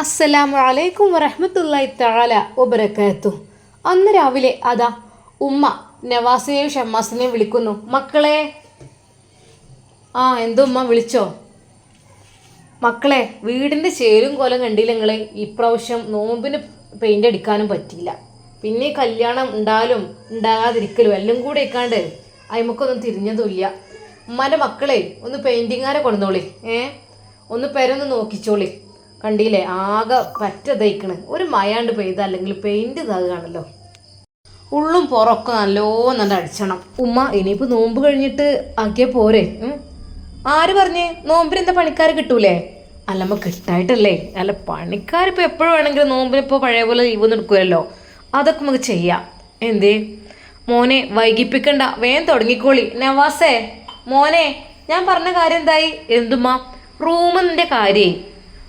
അസ്സലാമു അലൈക്കും വറഹ്മത്തുള്ളാഹി തആല ഒബരക്കയത്തു അന്ന് രാവിലെ അതാ ഉമ്മ നവാസിനെയും ഷമ്മാസിനെയും വിളിക്കുന്നു. മക്കളെ ആ എന്തോ ഉമ്മ വിളിച്ചോ? മക്കളെ വീടിന്റെ ചേരും കൊലം കണ്ടില്ല നിങ്ങളെ? ഇപ്രാവശ്യം നോമ്പിന് പെയിന്റ് അടിക്കാനും പറ്റിയില്ല. പിന്നെ കല്യാണം ഉണ്ടാലും ഉണ്ടാകാതിരിക്കലും എല്ലാം കൂടെ ഇക്കാണ്ട് അയിമുക്കൊന്നും തിരിഞ്ഞതുമില്ല. ഉമ്മാന്റെ മക്കളെ ഒന്ന് പെയിന്റിങ്ങാരെ കൊണ്ടുവന്നോളി. ഏ? ഒന്ന് പേരൊന്ന് നോക്കിച്ചോളി. കണ്ടില്ലേ? ആകെ പറ്റ തയ്ക്കണ് ഒരു മയാണ്ട് പെയ്ത അല്ലെങ്കിൽ പെയിന്റ് ഇതാകുകയാണല്ലോ ഉള്ളും പുറമൊക്കെ നല്ലോണം അടിച്ചണം. ഉമ്മ ഇനിയിപ്പോൾ നോമ്പ് കഴിഞ്ഞിട്ട് ആക്കിയാൽ പോരെ? ആര് പറഞ്ഞേ? നോമ്പിന് എന്താ പണിക്കാർ കിട്ടൂലേ അല്ലമ്മ കിട്ടായിട്ടല്ലേ. അല്ല പണിക്കാരിപ്പോൾ എപ്പോഴും വേണമെങ്കിലും നോമ്പിനിപ്പോൾ പഴയ പോലെ ലീവ് നിൽക്കുമല്ലോ അതൊക്കെ നമുക്ക് ചെയ്യാം. എന്തേ? മോനെ വൈകിപ്പിക്കണ്ട. വേഗം തുടങ്ങിക്കോളി. നവാസേ മോനെ ഞാൻ പറഞ്ഞ കാര്യം എന്തായി? എന്തുമാ റൂമിന്റെ കാര്യേ.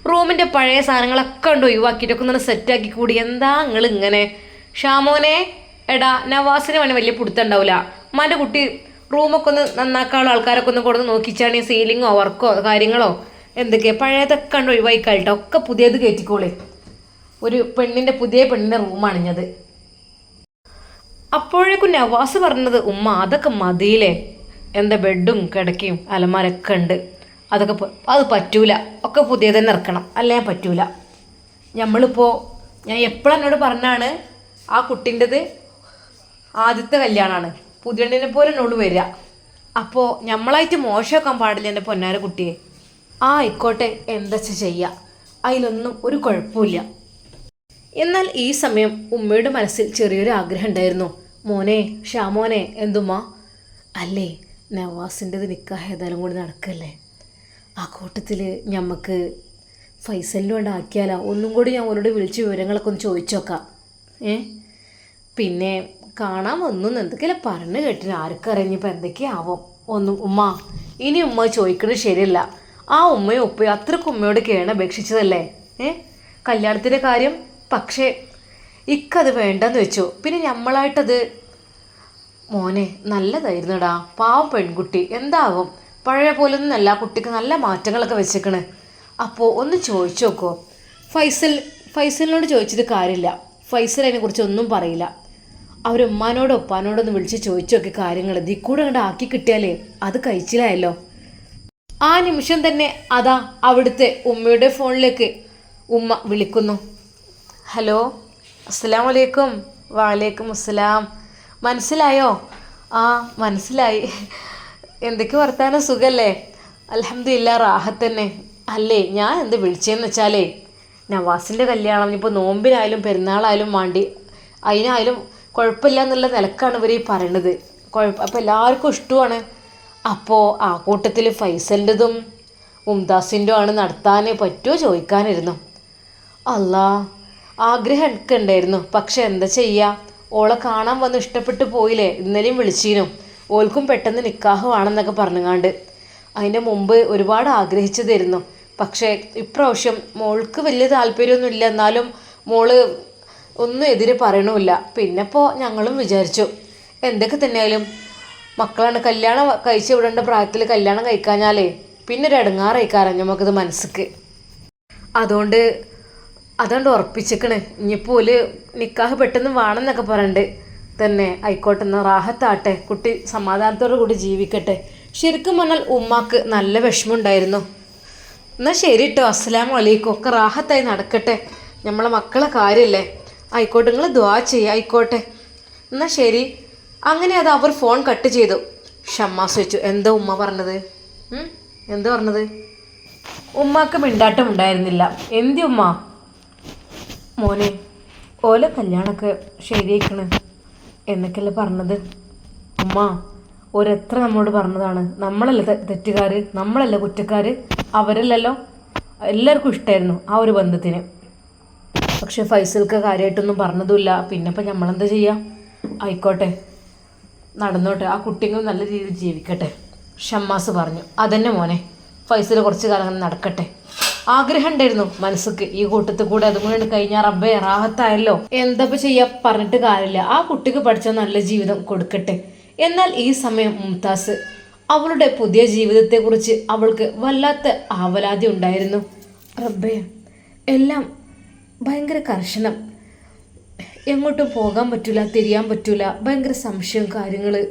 റൂമിന്റെ പഴയ സാധനങ്ങളൊക്കെ ഉണ്ട് ഒഴിവാക്കിയിട്ടൊക്കെ ഒന്ന് സെറ്റാക്കി കൂടി. എന്താ നിങ്ങൾ ഇങ്ങനെ ഷാമോനെ എടാ നവാസിന് വേണേൽ വലിയ പുടുത്തുണ്ടാവില്ല കുട്ടി റൂമൊക്കെ ഒന്ന് നന്നാക്കാനുള്ള ആൾക്കാരൊക്കെ ഒന്ന് കൊടുത്ത് നോക്കിച്ചാണെങ്കിൽ സീലിങ്ങോ വർക്കോ കാര്യങ്ങളോ എന്തൊക്കെ. പഴയതൊക്കെ കണ്ട് കഴിട്ടോ ഒക്കെ പുതിയത് കയറ്റിക്കോളെ ഒരു പെണ്ണിന്റെ പുതിയ പെണ്ണിന്റെ ഞത് അപ്പോഴേക്കും നവാസ് പറഞ്ഞത് ഉമ്മ അതൊക്കെ മതിയിലേ എന്താ ബെഡും കിടക്കയും അലമാരൊക്കെ ഉണ്ട്. അതൊക്കെ അത് പറ്റൂല. ഒക്കെ പുതിയ തന്നെ ഇറക്കണം അല്ലേ? പറ്റൂല. നമ്മളിപ്പോൾ ഞാൻ എപ്പോഴും എന്നോട് പറഞ്ഞാണ് ആ കുട്ടിന്റെത് ആദ്യത്തെ കല്യാണമാണ് പുതിയണ്ണിനെ പോലെ എന്നോട് വരിക. അപ്പോൾ നമ്മളായിട്ട് മോശമാക്കാൻ പാടില്ല എന്റെ പൊന്നാര കുട്ടിയെ. ആ ആയിക്കോട്ടെ എന്താ ചെയ്യുക അതിലൊന്നും ഒരു കുഴപ്പമില്ല. എന്നാൽ ഈ സമയം ഉമ്മയുടെ മനസ്സിൽ ചെറിയൊരു ആഗ്രഹം ഉണ്ടായിരുന്നു. മോനെ ഷാമോനെ എന്തുമ്മ? അല്ലേ നവാസിന്റെത് നിക്കാഹ് ഏതായാലും കൂടി നടക്കല്ലേ? ആ കൂട്ടത്തിൽ ഞമ്മക്ക് ഫൈസലിനും കൊണ്ട് ആക്കിയാലോ. ഒന്നും കൂടി ഞാൻ അവരോട് വിളിച്ച് വിവരങ്ങളൊക്കെ ഒന്ന് ചോദിച്ചോക്കാം. ഏ? പിന്നെ കാണാൻ വന്നു എന്തൊക്കെയല്ല പറഞ്ഞു കേട്ടിന്. ആർക്കറിഞ്ഞിപ്പോൾ എന്തൊക്കെയാവും. ഒന്നും ഉമ്മ ഇനി ഉമ്മ ചോദിക്കണത് ശരിയല്ല. ആ ഉമ്മയും ഉപ്പയും അത്രയ്ക്ക് ഉമ്മയോട് കേണ അപേക്ഷിച്ചതല്ലേ? ഏ? കല്യാണത്തിന്റെ കാര്യം? പക്ഷേ ഇക്കത് വേണ്ടെന്ന് വെച്ചു. പിന്നെ നമ്മളായിട്ടത് മോനെ നല്ലതായിരുന്നുടാ. പാവം പെൺകുട്ടി. എന്താകും പഴയ പോലെ ഒന്നല്ല കുട്ടിക്ക് നല്ല മാറ്റങ്ങളൊക്കെ വെച്ചേക്കണേ. അപ്പോൾ ഒന്ന് ചോദിച്ചു നോക്കോ. ഫൈസൽ ഫൈസലിനോട് ചോദിച്ചിട്ട് കാര്യമില്ല. ഫൈസൽ അതിനെക്കുറിച്ച് ഒന്നും പറയില്ല. അവരുമ്മാനോടോ ഉപ്പാനോടൊന്ന് വിളിച്ച് ചോദിച്ചു നോക്കി കാര്യങ്ങൾ ഇതിൽ കൂടെ അങ്ങോട്ട് ആക്കി കിട്ടിയാലേ അത് കഴിച്ചില്ലായല്ലോ ആ നിമിഷം തന്നെ അതാ അവിടുത്തെ ഉമ്മയുടെ ഫോണിലേക്ക് ഉമ്മ വിളിക്കുന്നു. ഹലോ അസ്സലാം വലൈക്കും വാലേക്കും അസ്സലാം. മനസ്സിലായോ? ആ മനസ്സിലായി. എന്തൊക്കെ വർത്താനം? സുഖല്ലേ? അലഹമില്ല റാഹത്ത് തന്നെ. അല്ലേ? ഞാൻ എന്ത് വിളിച്ചതെന്ന് വെച്ചാലേ നവാസിന്റെ കല്യാണം ഇപ്പോൾ നോമ്പിനായാലും പെരുന്നാളായാലും വേണ്ടി അതിനായാലും കുഴപ്പമില്ല എന്നുള്ള നിലക്കാണ് ഇവർ ഈ പറയണത്. കുഴപ്പം അപ്പോൾ എല്ലാവർക്കും ഇഷ്ടമാണ്. അപ്പോൾ ആ കൂട്ടത്തിൽ ഫൈസലിന്റെതും മുംതാസിന്റെ ആണ് നടത്താൻ പറ്റുമോ ചോദിക്കാനിരുന്നു. അല്ല ആഗ്രഹം എനിക്കുണ്ടായിരുന്നു. പക്ഷെ എന്താ ചെയ്യുക ഓളെ കാണാൻ വന്ന് ഇഷ്ടപ്പെട്ടു പോയില്ലേ? ഇന്നലെയും വിളിച്ചീനു. ഓൾക്കും പെട്ടെന്ന് നിക്കാഹ് വേണമെന്നൊക്കെ പറഞ്ഞുങ്ങാണ്ട്. അതിന്റെ മുമ്പ് ഒരുപാട് ആഗ്രഹിച്ചതായിരുന്നു. പക്ഷേ ഇപ്രാവശ്യം മോൾക്ക് വലിയ താല്പര്യമൊന്നും ഇല്ല എന്നാലും മോൾ ഒന്നും എതിരെ പറയണമില്ല. പിന്നെ ഇപ്പോൾ ഞങ്ങളും വിചാരിച്ചു എന്തൊക്കെ തന്നെയായാലും മക്കളാണ് കല്യാണം കഴിച്ചു വിടേണ്ട പ്രായത്തിൽ കല്യാണം കഴിക്കാഞ്ഞാലേ പിന്നെ ഒരു ഇടങ്ങാറായിക്കാരം നമുക്കിത് മനസ്സിക്ക്. അതുകൊണ്ട് അതുകൊണ്ട് ഉറപ്പിച്ചേക്കണ്. ഇനിയിപ്പോൾ നിക്കാഹ് പെട്ടെന്ന് വേണമെന്നൊക്കെ പറയണ്ട്. തന്നെ ആയിക്കോട്ടെ എന്ന് റാഹത്താട്ടെ. കുട്ടി സമാധാനത്തോടു കൂടി ജീവിക്കട്ടെ. ശരിക്കും പറഞ്ഞാൽ ഉമ്മാക്ക് നല്ല വിഷമമുണ്ടായിരുന്നു. എന്നാൽ ശരി കേട്ടോ അസ്സലാം വലൈക്കും ഒക്കെ റാഹത്തായി നടക്കട്ടെ. നമ്മളെ മക്കളെ കാര്യമല്ലേ ആയിക്കോട്ടെ നിങ്ങൾ ദ്വാ ചെയ്യുക ആയിക്കോട്ടെ. എന്നാൽ ശരി. അങ്ങനെ അത് അവർ ഫോൺ കട്ട് ചെയ്തു. ഷമ്മാസ് വെച്ചു എന്താ ഉമ്മ പറഞ്ഞത്? എന്താ പറഞ്ഞത്? ഉമ്മാക്ക് മിണ്ടാട്ടം ഉണ്ടായിരുന്നില്ല. എന്തി ഉമ്മ? മോനെ ഓല കല്യാണമൊക്കെ ശരിയാക്കണ് എന്നൊക്കെയല്ലേ പറഞ്ഞത്? അമ്മ ഒരെത്ര നമ്മളോട് പറഞ്ഞതാണ്. നമ്മളല്ല തെറ്റുകാർ നമ്മളല്ല കുറ്റക്കാര്? അവരല്ലല്ലോ. എല്ലാവർക്കും ഇഷ്ടമായിരുന്നു ആ ഒരു ബന്ധത്തിന്. പക്ഷെ ഫൈസൽക്ക് കാര്യമായിട്ടൊന്നും പറഞ്ഞതുമില്ല. പിന്നെ ഇപ്പം നമ്മളെന്താ ചെയ്യുക ആയിക്കോട്ടെ. നടന്നോട്ടെ. ആ കുട്ടിയും നല്ല രീതിയിൽ ജീവിക്കട്ടെ. ഷമ്മാസ് പറഞ്ഞു. അതന്നെ മോനെ. ഫൈസൽ കുറച്ച് കാലം നടക്കട്ടെ. ആഗ്രഹം ഉണ്ടായിരുന്നു. മനസ്സുക്ക് ഈ കൂട്ടത്തിൽ കൂടെ അതും കൂടെ കഴിഞ്ഞാൽ റബ്ബെ റാഹത്തായല്ലോ. എന്താ ചെയ്യാ പറഞ്ഞിട്ട് കാര്യമില്ല. ആ കുട്ടിക്ക് പഠിച്ച നല്ല ജീവിതം കൊടുക്കട്ടെ. എന്നാൽ ഈ സമയം മുംതാസ് അവളുടെ പുതിയ ജീവിതത്തെക്കുറിച്ച് അവൾക്ക് വല്ലാത്ത ആവലാതി ഉണ്ടായിരുന്നു. റബ്ബേ എല്ലാം ഭയങ്കര കർശനം. എങ്ങോട്ടും പോകാൻ പറ്റില്ല തിരിയാൻ പറ്റില്ല ഭയങ്കര സംശയം കാര്യങ്ങൾ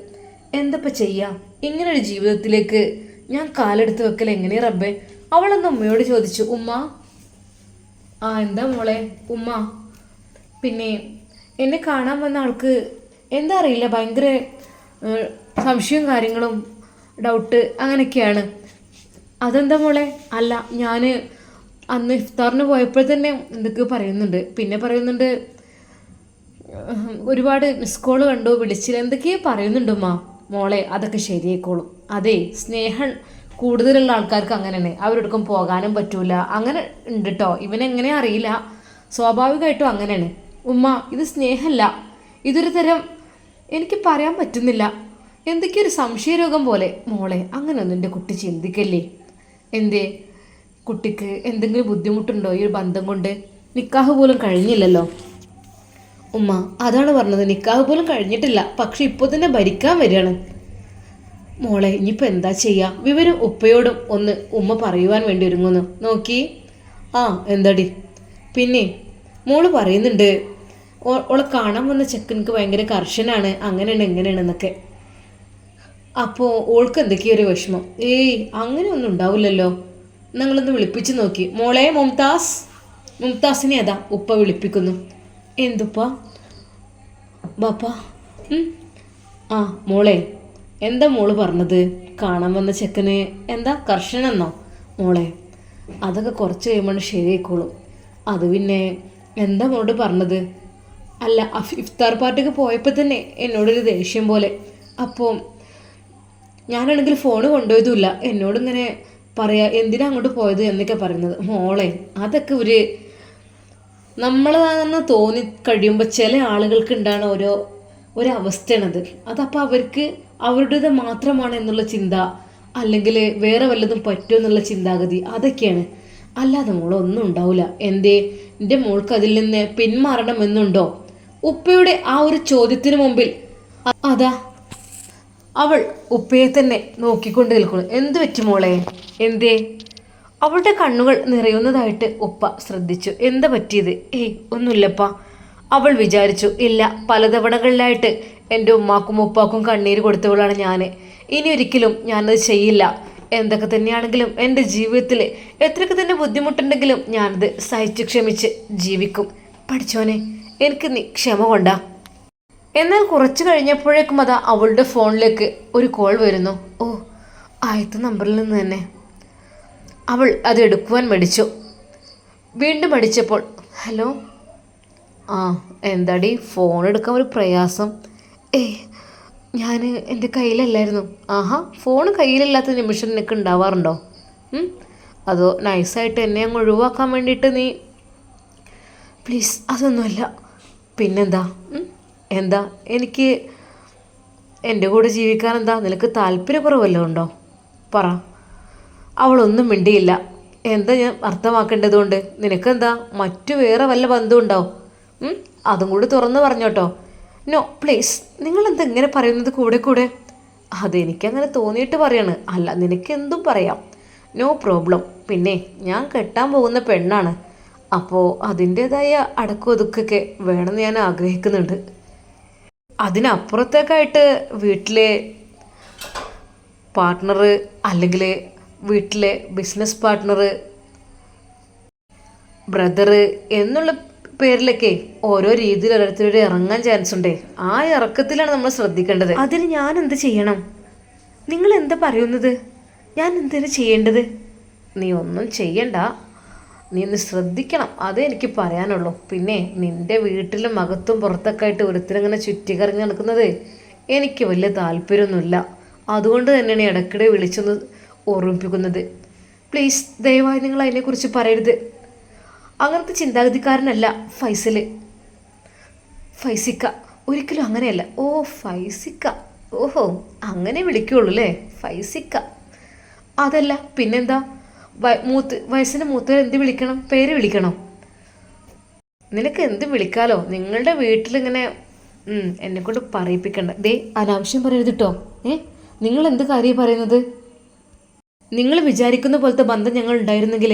എന്തപ്പോൾ ചെയ്യാം? ഇങ്ങനൊരു ജീവിതത്തിലേക്ക് ഞാൻ കാലെടുത്ത് വെക്കൽ എങ്ങനെ റബ്ബേ? അവളൊന്ന് ഉമ്മയോട് ചോദിച്ചു ഉമ്മ ആ എന്താ മോളെ? ഉമ്മ. പിന്നെ എന്നെ കാണാൻ വന്ന ആൾക്ക് എന്താ അറിയില്ല ഭയങ്കര സംശയവും കാര്യങ്ങളും ഡൗട്ട് അങ്ങനെയൊക്കെയാണ്. അതെന്താ മോളെ? അല്ല ഞാൻ അന്ന് ഇഫ്താറിന് പോയപ്പോൾ തന്നെ എന്തൊക്കെയോ പറയുന്നുണ്ട്. പിന്നെ പറയുന്നുണ്ട് ഒരുപാട് മിസ് കോൾ കണ്ടു വിളിച്ചില്ല എന്തൊക്കെയോ പറയുന്നുണ്ട് ഉമ്മ. മോളെ അതൊക്കെ ശരിയായിക്കോളും. അതെ സ്നേഹം കൂടുതലുള്ള ആൾക്കാർക്ക് അങ്ങനെയാണ്. അവരോടൊപ്പം പോകാനും പറ്റൂല. അങ്ങനെ ഉണ്ട് കേട്ടോ ഇവനെങ്ങനെ അറിയില്ല. സ്വാഭാവികമായിട്ടും അങ്ങനെയാണ്. ഉമ്മ ഇത് സ്നേഹമല്ല ഇതൊരു തരം എനിക്ക് പറയാൻ പറ്റുന്നില്ല. എന്തൊക്കെയൊരു സംശയരോഗം പോലെ. മോളെ അങ്ങനെയൊന്നും എന്റെ കുട്ടി ചിന്തിക്കല്ലേ? എന്തേ? കുട്ടിക്ക് എന്തെങ്കിലും ബുദ്ധിമുട്ടുണ്ടോ ഈ ഒരു ബന്ധം കൊണ്ട്? നിക്കാഹ് പോലും കഴിഞ്ഞില്ലല്ലോ. ഉമ്മ അതാണ് പറഞ്ഞത്. നിക്കാഹ് പോലും കഴിഞ്ഞിട്ടില്ല. പക്ഷെ ഇപ്പോൾ തന്നെ ഭരിക്കാൻ വരികയാണ്. മോളെ ഇനിയിപ്പോൾ എന്താ ചെയ്യുക വിവരം ഉപ്പയോടും ഒന്ന് ഉമ്മ പറയുവാൻ വേണ്ടി ഒരുങ്ങുന്നു. നോക്കി. ആ എന്താടി? പിന്നെ മോൾ പറയുന്നുണ്ട് ഓളെ കാണാൻ വന്ന ചെക്കനക്ക് ഭയങ്കര കർശനാണ് അങ്ങനെയാണ് എങ്ങനെയാണെന്നൊക്കെ അപ്പോൾ ഓൾക്ക് എന്തൊക്കെയോ ഒരു വിഷമം. ഏയ് അങ്ങനെയൊന്നും ഉണ്ടാവില്ലല്ലോ. നിങ്ങളൊന്ന് വിളിപ്പിച്ച് നോക്കി. മോളെ മുംതാസ്. മുംതാസിനെ അതാ ഉപ്പ വിളിപ്പിക്കുന്നു. എന്തുപ്പ? ബാപ്പ. ആ മോളെ എന്താ മോൾ പറഞ്ഞത്? കാണാൻ വന്ന ചെക്കന് എന്താ കർഷനെന്നോ മോളെ അതൊക്കെ കുറച്ച് കഴിയുമ്പോൾ ശരിയായിക്കോളും. അത് പിന്നെ എന്താ മോളോട് പറഞ്ഞത്? അല്ല ഇഫ്താർ പാർട്ടിക്ക് പോയപ്പോൾ തന്നെ എന്നോടൊരു ദേഷ്യം പോലെ. അപ്പോൾ ഞാനാണെങ്കിൽ ഫോൺ കൊണ്ടുപോയതുമില്ല. എന്നോട് ഇങ്ങനെ പറയാ എന്തിനാ അങ്ങോട്ട് പോയത്? എന്നൊക്കെ പറയുന്നത്. മോളെ അതൊക്കെ ഒരു നമ്മളതാണെന്ന് തോന്നി കഴിയുമ്പോൾ ചില ആളുകൾക്ക് ഉണ്ടാകുന്ന ഓരോ ഒരവസ്ഥയാണത്. അതപ്പോൾ അവർക്ക് അവരുടേത് മാത്രമാണ് എന്നുള്ള ചിന്ത അല്ലെങ്കിൽ വേറെ വല്ലതും പറ്റുമോ എന്നുള്ള ചിന്താഗതി അതൊക്കെയാണ്. അല്ലാതെ മോളൊന്നും ഉണ്ടാവില്ല എന്തേ? എന്റെ മോൾക്ക് അതിൽ നിന്ന് പിന്മാറണമെന്നുണ്ടോ ഉപ്പയുടെ ആ ഒരു ചോദ്യത്തിന് മുമ്പിൽ അതാ. അവൾ ഉപ്പയെ തന്നെ നോക്കിക്കൊണ്ട് നിൽക്കുന്നു. എന്ത് പറ്റി മോളെ? എന്തേ? അവളുടെ കണ്ണുകൾ നിറയുന്നതായിട്ട് ഉപ്പ ശ്രദ്ധിച്ചു. എന്താ പറ്റിയത്? ഏയ് ഒന്നുമില്ലപ്പ. അവൾ വിചാരിച്ചു ഇല്ല പലതവണകളിലായിട്ട് എന്റെ ഉമ്മാക്കും ഉപ്പാക്കും കണ്ണീര് കൊടുത്തവളാണ് ഞാൻ ഇനി ഒരിക്കലും ഞാനത് ചെയ്യില്ല. എന്തൊക്കെ തന്നെയാണെങ്കിലും എന്റെ ജീവിതത്തിൽ എത്രയൊക്കെ തന്നെ ബുദ്ധിമുട്ടുണ്ടെങ്കിലും ഞാനത് സഹിച്ചു ക്ഷമിച്ച് ജീവിക്കും. പഠിച്ചോനെ എനിക്ക് നീ ക്ഷമ കൊണ്ടാ. എന്നാൽ കുറച്ച് കഴിഞ്ഞപ്പോഴേക്കും അതാ അവളുടെ ഫോണിലേക്ക് ഒരു കോൾ വരുന്നു. ഓ ആദ്യത്തെ നമ്പറിൽ നിന്ന് തന്നെ. അവൾ അത് എടുക്കുവാൻ മടിച്ചു. വീണ്ടും അടിച്ചപ്പോൾ ഹലോ ആ എന്താടി? ഫോൺ എടുക്കാൻ ഒരു പ്രയാസം. ഏ ഞാൻ എന്റെ കയ്യിലല്ലായിരുന്നു. ആഹാ ഫോൺ കയ്യിലില്ലാത്ത നിമിഷം നിനക്ക് ഉണ്ടാവാറുണ്ടോ? അതോ നൈസായിട്ട് എന്നെ അങ്ങ് ഒഴിവാക്കാൻ വേണ്ടിയിട്ട് നീ പ്ലീസ് അതൊന്നുമല്ല. പിന്നെന്താ? എന്താ? എനിക്ക് എന്റെ കൂടെ ജീവിക്കാൻ എന്താ നിനക്ക് താല്പര്യക്കുറവല്ലോ ഉണ്ടോ? പറ. അവളൊന്നും മിണ്ടിയില്ല. എന്താ ഞാൻ അർത്ഥമാക്കേണ്ടതുകൊണ്ട് നിനക്കെന്താ? മറ്റു വേറെ വല്ല ബന്ധമുണ്ടാവും? അതും കൂടി തുറന്നു പറഞ്ഞോട്ടോ. നോ പ്ലീസ് നിങ്ങൾ ഇങ്ങനെ പറയുന്നത് കൂടെ കൂടെ? അതെനിക്കങ്ങനെ തോന്നിയിട്ട് പറയാണ്. അല്ല നിനക്ക് എന്തും പറയാം. No problem. പിന്നെ ഞാൻ കെട്ടാൻ പോകുന്ന പെണ്ണാണ്. അപ്പോൾ അതിന്റേതായ അടക്കം ഒതുക്കൊക്കെ വേണമെന്ന് ഞാൻ ആഗ്രഹിക്കുന്നുണ്ട്. അതിനപ്പുറത്തേക്കായിട്ട് വീട്ടിലെ പാർട്ട്ണർ അല്ലെങ്കിൽ വീട്ടിലെ ബിസിനസ് പാർട്ട്ണർ ബ്രദറ് എന്നുള്ള പേരിലൊക്കെ ഓരോ രീതിയിൽ ഓരോരുത്തരുടെ ഇറങ്ങാൻ ചാൻസ് ഉണ്ടേ. ആ ഇറക്കത്തിലാണ് നമ്മൾ ശ്രദ്ധിക്കേണ്ടത്. അതിന് ഞാൻ എന്ത് ചെയ്യണം? നിങ്ങൾ എന്താ പറയുന്നത്? ഞാൻ എന്തിനു ചെയ്യേണ്ടത്? നീ ഒന്നും ചെയ്യണ്ട. നീ ഒന്ന് ശ്രദ്ധിക്കണം. അതേ എനിക്ക് പറയാനുള്ളൂ. പിന്നെ നിന്റെ വീട്ടിലും അകത്തും പുറത്തൊക്കെ ആയിട്ട് ഒരുത്തരങ്ങനെ ചുറ്റിക്കറങ്ങി നടക്കുന്നത് എനിക്ക് വലിയ താല്പര്യമൊന്നുമില്ല. അതുകൊണ്ട് തന്നെയാണ് ഇടയ്ക്കിടെ വിളിച്ചൊന്ന് ഓർമ്മിപ്പിക്കുന്നത്. പ്ലീസ് ദയവായി നിങ്ങൾ അതിനെക്കുറിച്ച് പറയരുത്. അങ്ങനത്തെ ചിന്താഗതിക്കാരനല്ല ഫൈസൽ ഫൈസിക്ക. ഒരിക്കലും അങ്ങനെയല്ല. ഓ ഫൈസിക്ക. ഓഹോ അങ്ങനെ വിളിക്കുള്ളൂ അല്ലേ? ഫൈസിക്ക. അതല്ല പിന്നെന്താ? മൂത്ത് വയസ്സിന് മൂത്തവർ എന്ത് വിളിക്കണം? പേര് വിളിക്കണം. നിനക്ക് എന്ത് വിളിക്കാലോ? നിങ്ങളുടെ വീട്ടിലിങ്ങനെ എന്നെ കൊണ്ട് പറയിപ്പിക്കണ്ട. ദേ അനാവശ്യം പറയരുത് കേട്ടോ ഏ? നിങ്ങൾ എന്ത് കാര്യം പറയുന്നത്? നിങ്ങൾ വിചാരിക്കുന്ന പോലത്തെ ബന്ധം ഞങ്ങൾ ഉണ്ടായിരുന്നെങ്കിൽ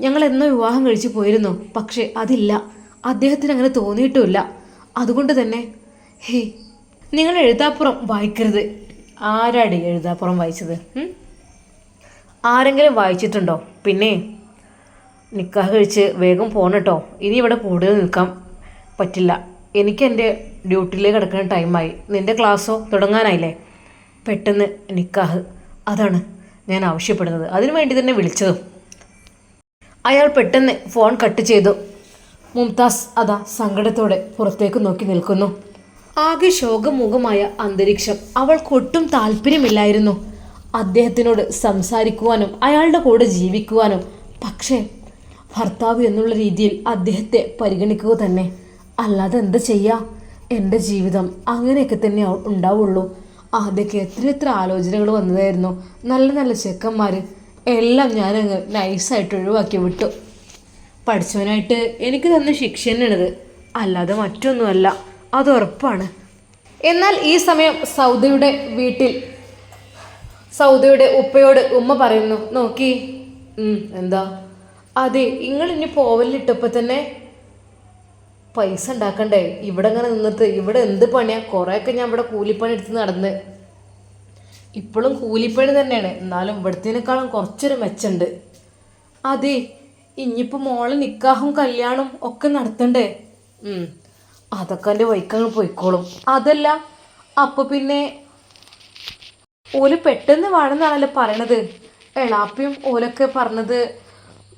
ഞങ്ങൾ എന്നോ വിവാഹം കഴിച്ചു പോയിരുന്നു. പക്ഷേ അതില്ല. അദ്ദേഹത്തിന് അങ്ങനെ തോന്നിയിട്ടുമില്ല. അതുകൊണ്ട് തന്നെ ഹേ നിങ്ങൾ എഴുതാപ്പുറം വായിക്കരുത്. ആരാടി എഴുതാപ്പുറം വായിച്ചത്? ആരെങ്കിലും വായിച്ചിട്ടുണ്ടോ? പിന്നെ നിക്കാഹ് കഴിച്ച് വേഗം പോകണം ഇനി ഇവിടെ കൂടുതൽ നിൽക്കാൻ പറ്റില്ല. എനിക്ക് എന്റെ ഡ്യൂട്ടിയിലേക്ക് കിടക്കുന്ന ടൈമായി. നിന്റെ ക്ലാസ്സോ തുടങ്ങാനായില്ലേ? പെട്ടെന്ന് നിക്കാഹ്. അതാണ് ഞാൻ ആവശ്യപ്പെടുന്നത്. അതിനു വേണ്ടി തന്നെ വിളിച്ചതും. അയാൾ പെട്ടെന്ന് ഫോൺ കട്ട് ചെയ്തു. മുംതാസ് അതാ സങ്കടത്തോടെ പുറത്തേക്ക് നോക്കി നിൽക്കുന്നു. ആകെ ശോകമുഖമായ അന്തരീക്ഷം. അവൾക്കൊട്ടും താല്പര്യമില്ലായിരുന്നു. അദ്ദേഹത്തിനോട് സംസാരിക്കുവാനും അയാളുടെ കൂടെ ജീവിക്കുവാനും. പക്ഷേ ഭർത്താവ് എന്നുള്ള രീതിയിൽ അദ്ദേഹത്തെ പരിഗണിക്കുക തന്നെ. അല്ലാതെ എന്ത് ചെയ്യാ? എന്റെ ജീവിതം അങ്ങനെയൊക്കെ തന്നെ ഉണ്ടാവുള്ളൂ. ആദ്യമൊക്കെ എത്ര എത്ര ആലോചനകൾ വന്നതായിരുന്നു. നല്ല നല്ല ചെക്കന്മാർ എല്ലാം ഞാനങ്ങ് നൈസായിട്ട് ഒഴിവാക്കി വിട്ടു. പഠിച്ചവനായിട്ട് എനിക്ക് തന്ന ശിക്ഷ തന്നെയാണിത് അല്ലാതെ മറ്റൊന്നുമല്ല അത് ഉറപ്പാണ്. എന്നാൽ ഈ സമയം സൗദയുടെ വീട്ടിൽ സൗദയുടെ ഉപ്പയോട് ഉമ്മ പറയുന്നു നോക്കി എന്താ? അതെ നിങ്ങൾ ഇനി പോവലിട്ടപ്പോൾ തന്നെ പൈസ ഉണ്ടാക്കണ്ടേ? ഇവിടെ ഇങ്ങനെ നിന്നിട്ട് ഇവിടെ എന്ത് പണിയാ? കുറേയൊക്കെ ഞാൻ ഇവിടെ കൂലിപ്പണി എടുത്ത് നടന്ന് ഇപ്പോഴും കൂലിപ്പണി തന്നെയാണ്. എന്നാലും ഇവിടത്തേനേക്കാളും കുറച്ചൊരു മെച്ചുണ്ട്. അതെ ഇനിയിപ്പോൾ മോളെ നിക്കാഹും കല്യാണവും ഒക്കെ നടത്തണ്ടേ? അതൊക്കെ എന്റെ വൈക്കങ്ങൾ പോയിക്കോളും. അതല്ല അപ്പോൾ പിന്നെ ഓൽ പെട്ടെന്ന് വേണമെന്നാണല്ലോ പറയണത്. എളാപ്പിയും ഓലൊക്കെ പറഞ്ഞത്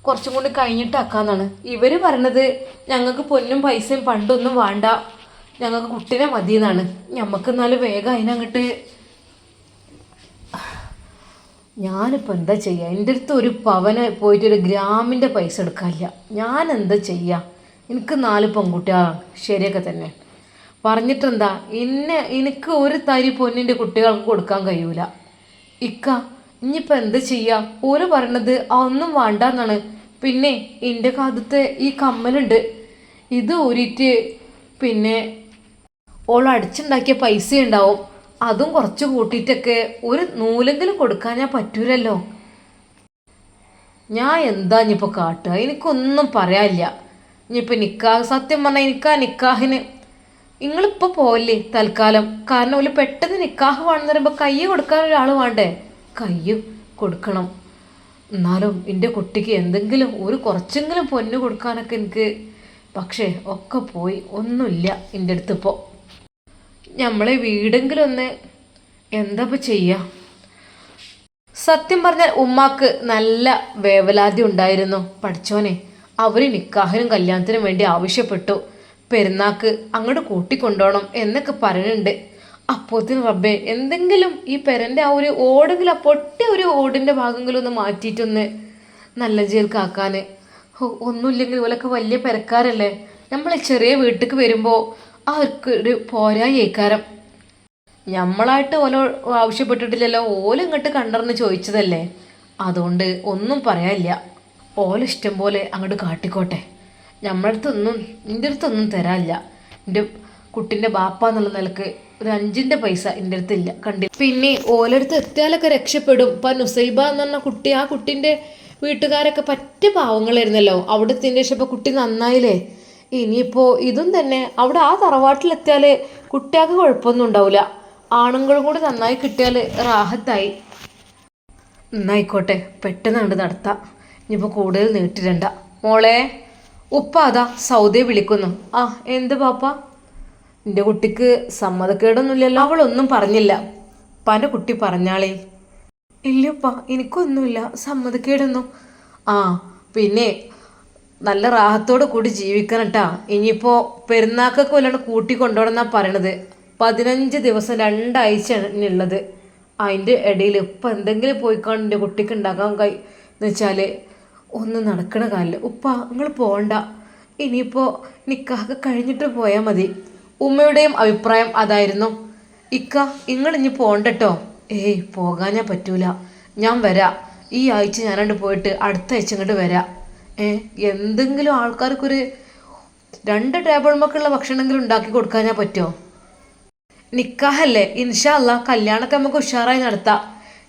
കുറച്ചും കൂടി കഴിഞ്ഞിട്ടാക്കാന്നാണ്. ഇവർ പറഞ്ഞത് ഞങ്ങൾക്ക് പൊന്നും പൈസയും പണ്ടൊന്നും വേണ്ട. ഞങ്ങൾക്ക് കുട്ടീനെ മതി എന്നാണ് ഞമ്മക്ക് എന്നാലും വേഗം അതിനങ്ങോട്ട് ഞാനിപ്പോൾ എന്താ ചെയ്യുക എന്റെ അടുത്ത് ഒരു പവന് പോയിട്ട് ഒരു ഗ്രാമിന്റെ പൈസ എടുക്കാനില്ല. ഞാൻ എന്താ ചെയ്യുക എനിക്ക് നാല് പെൺകുട്ടികളാണ്. ശരിയൊക്കെ തന്നെ. പറഞ്ഞിട്ടെന്താ? എന്നെ എനിക്ക് ഒരു തരി പൊന്നിന്റെ കുട്ടികൾക്ക് കൊടുക്കാൻ കഴിയൂല. ഇക്ക ഇനിയിപ്പോൾ എന്ത് ചെയ്യുക ഓര് പറയണത് ഒന്നും വേണ്ടെന്നാണ്. പിന്നെ എന്റെ കാലത്തെ ഈ കമ്മലുണ്ട്. ഇത് ഊരിയിട്ട് പിന്നെ ഓൾ അടിച്ചുണ്ടാക്കിയ പൈസ ഉണ്ടാവും. അതും കുറച്ച് കൂട്ടിയിട്ടൊക്കെ ഒരു നൂലെങ്കിലും കൊടുക്കാൻ ഞാൻ പറ്റൂലല്ലോ. ഞാൻ എന്താ ഇനിയിപ്പോൾ കാട്ടുക എനിക്കൊന്നും പറയാനില്ല. ഇനിയിപ്പോൾ നിക്കാഹ് സത്യം പറഞ്ഞാൽ എനിക്ക് ആ നിക്കാഹിന് നിങ്ങളിപ്പോൾ പോവല്ലേ തൽക്കാലം? കാരണം ഒരു പെട്ടെന്ന് നിക്കാഹ് വേണമെന്ന് പറയുമ്പോൾ കൈ കൊടുക്കാൻ ഒരാൾ വേണ്ടേ? കൈ കൊടുക്കണം. എന്നാലും എന്റെ കുട്ടിക്ക് എന്തെങ്കിലും ഒരു കുറച്ചെങ്കിലും പൊന്ന് കൊടുക്കാനൊക്കെ എനിക്ക് പക്ഷേ ഒക്കെ പോയി ഒന്നുമില്ല എന്റെ അടുത്തിപ്പോൾ നമ്മളെ വീടെങ്കിലും ഒന്ന് എന്താ ചെയ്യാ? സത്യം പറഞ്ഞാൽ ഉമ്മാക്ക് നല്ല വേവലാതി ഉണ്ടായിരുന്നു. പഠിച്ചോനെ അവർ നിക്കാഹിനും കല്യാണത്തിനും വേണ്ടി ആവശ്യപ്പെട്ടു. പെരുന്നാക്ക് അങ്ങോട്ട് കൂട്ടിക്കൊണ്ടോണം എന്നൊക്കെ പറയുന്നുണ്ട് അപ്പോത്തിന് റബ്ബേ എന്തെങ്കിലും ഈ പെരന്റെ ആ ഒരു ഓടെങ്കിലും പൊട്ടിയ ഒരു ഓടിന്റെ ഭാഗങ്ങളിൽ ഒന്ന് മാറ്റിയിട്ടൊന്ന് നല്ല ജയിൽക്കാക്കാൻ ഒന്നുമില്ലെങ്കിൽ ഇവലൊക്കെ വലിയ പെരക്കാരല്ലേ? നമ്മൾ ചെറിയ വീട്ടിലേക്ക് വരുമ്പോൾ അവർക്ക് ഒരു പോരായേക്കാരം ഞമ്മളായിട്ട് ഓല ആവശ്യപ്പെട്ടിട്ടില്ലല്ലോ ഓല ഇങ്ങോട്ട് കണ്ടറിഞ്ഞ് ചോദിച്ചതല്ലേ അതുകൊണ്ട് ഒന്നും പറയാനില്ല. ഓല ഇഷ്ടം പോലെ അങ്ങോട്ട് കാട്ടിക്കോട്ടെ. നമ്മളെ അടുത്തൊന്നും എന്റെ അടുത്തൊന്നും തരാനില്ല. എന്റെ കുട്ടിന്റെ ബാപ്പ എന്നുള്ള നിലയ്ക്ക് ഒരു അഞ്ചിന്റെ പൈസ എന്റെ അടുത്തില്ല. കണ്ടി പിന്നെ ഓലടുത്ത് എത്തിയാലൊക്കെ രക്ഷപ്പെടും. ഇപ്പം നുസൈബ എന്ന് പറഞ്ഞ കുട്ടി ആ കുട്ടിന്റെ വീട്ടുകാരൊക്കെ പറ്റ പാവങ്ങളായിരുന്നല്ലോ. അവിടെ എത്തിയതിന്റെ ശേഷം കുട്ടി നന്നായില്ലേ? ഇനിയിപ്പോൾ ഇതും തന്നെ അവിടെ ആ തറവാട്ടിലെത്തിയാൽ കുട്ടികൾക്ക് കുഴപ്പമൊന്നും ഉണ്ടാവില്ല ആണുങ്ങളും കൂടി നന്നായി കിട്ടിയാൽ റാഹത്തായി. എന്നായിക്കോട്ടെ പെട്ടെന്ന് കണ്ട് നടത്താം. ഇനിയിപ്പോൾ കൂടുതൽ നീട്ടിരണ്ട മോളെ ഉപ്പ അതാ സൗദിയെ വിളിക്കുന്നു. ആ എന്ത് പാപ്പ? എന്റെ കുട്ടിക്ക് സമ്മതക്കേടൊന്നുമില്ലല്ലോ? അവളൊന്നും പറഞ്ഞില്ല. പല കുട്ടി പറഞ്ഞാളേ. ഇല്ലപ്പ എനിക്കൊന്നുമില്ല. സമ്മതക്കേടൊന്നും. ആ പിന്നെ നല്ല റാഹത്തോട് കൂടി ജീവിക്കണം കേട്ടാ ഇനിയിപ്പോൾ പെരുന്നാക്കൊക്കെ വല്ലാണ്ട് കൂട്ടി കൊണ്ടുപോകണമെന്നാണ് പറയണത്. പതിനഞ്ച് ദിവസം രണ്ടാഴ്ചയാണ് ഉള്ളത് അതിന്റെ ഇടയിൽ ഇപ്പം എന്തെങ്കിലും പോയിക്കാണ്ട് എന്റെ കുട്ടിക്ക് ഉണ്ടാക്കാൻ കൈ എന്ന് വെച്ചാൽ ഒന്നും നടക്കണ കാലില്ല ഉപ്പ നിങ്ങൾ പോകണ്ട ഇനിയിപ്പോൾ നിക്കാഹ് കഴിഞ്ഞിട്ട് പോയാൽ മതി. ഉമ്മയുടെയും അഭിപ്രായം അതായിരുന്നു. ഇക്ക നിങ്ങൾ ഇനി പോകണ്ടട്ടോ ഏയ് ഞാൻ പറ്റൂല. ഞാൻ വരാം. ഈ ആഴ്ച ഞാനങ്ങോട്ട് പോയിട്ട് അടുത്ത ആഴ്ച ഇങ്ങോട്ട് വരാം. എന്തെങ്കിലും ആൾക്കാർക്കൊരു രണ്ട് ടേബിൾ മക്കുള്ള ഭക്ഷണമെങ്കിലും ഉണ്ടാക്കി കൊടുക്കാൻ ഞാൻ പറ്റുമോ നിക്കാഹല്ലേ ഇൻഷാ അല്ല കല്യാണമൊക്കെ നമുക്ക് ഉഷാറായി നടത്താം.